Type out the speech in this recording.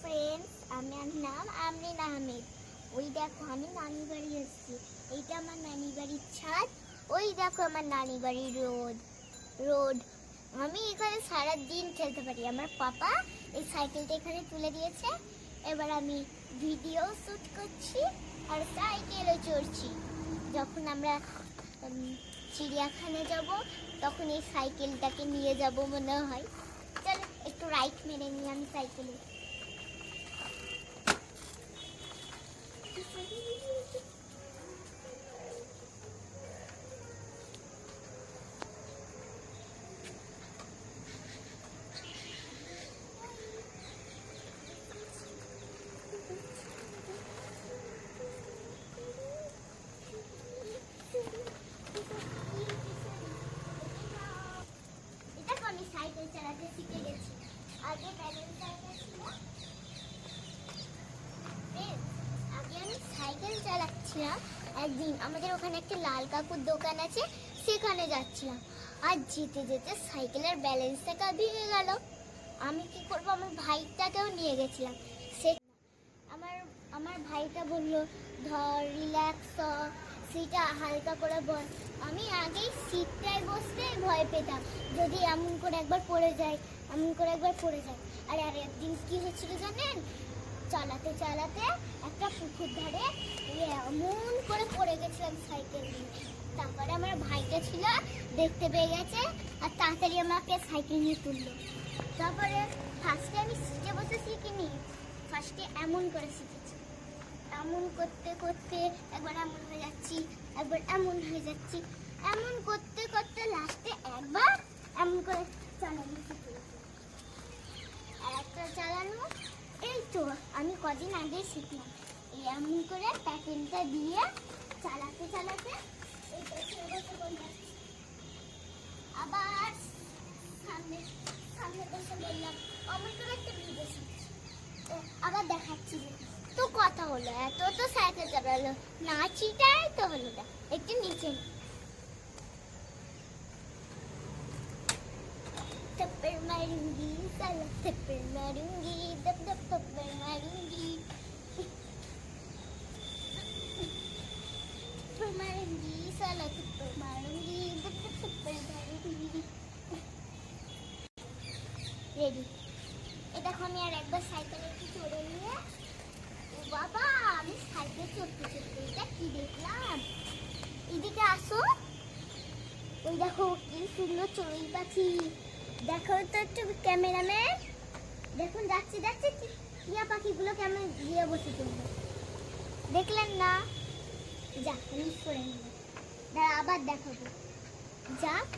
Friends আমার নাম আমরিন আহমেদ ওই দেখো, আমি নানি বাড়ি এসেছি। এইটা আমার নানি বাড়ির ছাদ। ওই দেখো আমার নানি বাড়ির রোড। রোড। আমি এখানে সারা দিন খেলতে পারি। আমার পাপা এই সাইকেলটা এখানে তুলে দিয়েছে। এবার আমি ভিডিও শ্যুট করছি আর সাইকেলও চড়ছি। যখন আমরা চিড়িয়াখানা যাব, তখন এই সাইকেলটাকে নিয়ে যাব মনে হয়। চলো, একটু রাইট মেরে নিই আমি সাইকেলে এটা তো আমি শিখে গেছি। আগে আগে আমি সাইকেল চালাচ্ছিলাম। একদিন আমাদের ওখানে একটা লাল কাকুর দোকান আছে, সেখানে যাচ্ছিলাম। আর যেতে যেতে সাইকেলের ব্যালেন্সটা ভেঙে গেল। আমি কি করব? আমার ভাইটাকেও নিয়ে গেছিলাম। সে আমার আমার ভাইটা বলল, ধর রিল্যাক্স সিটটা হালকা করে বল। আমি আগেই সিটটায় বসতে ভয় পেতাম। যদি এমন করে একবার পড়ে যায়, এমন করে একবার পড়ে যায়। আর আর, একদিন কি হয়েছিল জানেন? চালাতে চালাতে একটা পুকুর ধারে এমন করে পড়ে গেছিলাম সাইকেল নিয়ে। তারপরে আমার ভাইটা ছিল, দেখতে পেয়ে গেছে, আর তাড়াতাড়ি আমাকে সাইকেল নিয়ে তুললো। তারপরে ফার্স্টে আমি সিটে বসে শিখিনি। ফার্স্টে এমন করে শিখেছি। এমন করতে করতে একবার এমন হয়ে যাচ্ছি, একবার এমন হয়ে যাচ্ছি, এমন করতে করতে লাস্টে একবার এমন করে চালানো আর একটা চালানো, এই তো আমি কদিন আগে শিখলাম। এই এমন করে প্যাকেটটা দিয়ে চালাতে চালাতে। আবার সামনে সামনে বসে বললাম, অমন করে একটা ভিডিও শিখছি। আবার দেখাচ্ছি তো কথা হলো এত তো সাইকেল চালালো নাচিটাই তো হলো না একটু নিচে নে। थप्पड़ मारूंगी साला थप्पड़ मारूंगी दब दब थप्पड़ मारूंगी थप्पड़ मारूंगी साला थप्पड़ मारूंगी दब दब थप्पड़ मारूंगी রেডি এ দেখো আমি আর একবার সাইকেলে একটু চড়ে নিয়ে ও বাবা, আমি সাইকেল চড়তে চড়তে এটা কি দেখলাম? এদিকে আসো। ওই দেখো, কি সুন্দর চড়ুই পাখি। দেখো তো একটু ক্যামেরাম্যান। দেখুন, যাচ্ছে যাচ্ছে টিয়া পাখিগুলো কেমন দিয়ে বসে চলবে দেখলেন না? যাক মিস করে নিল আবার দেখাবো। যাক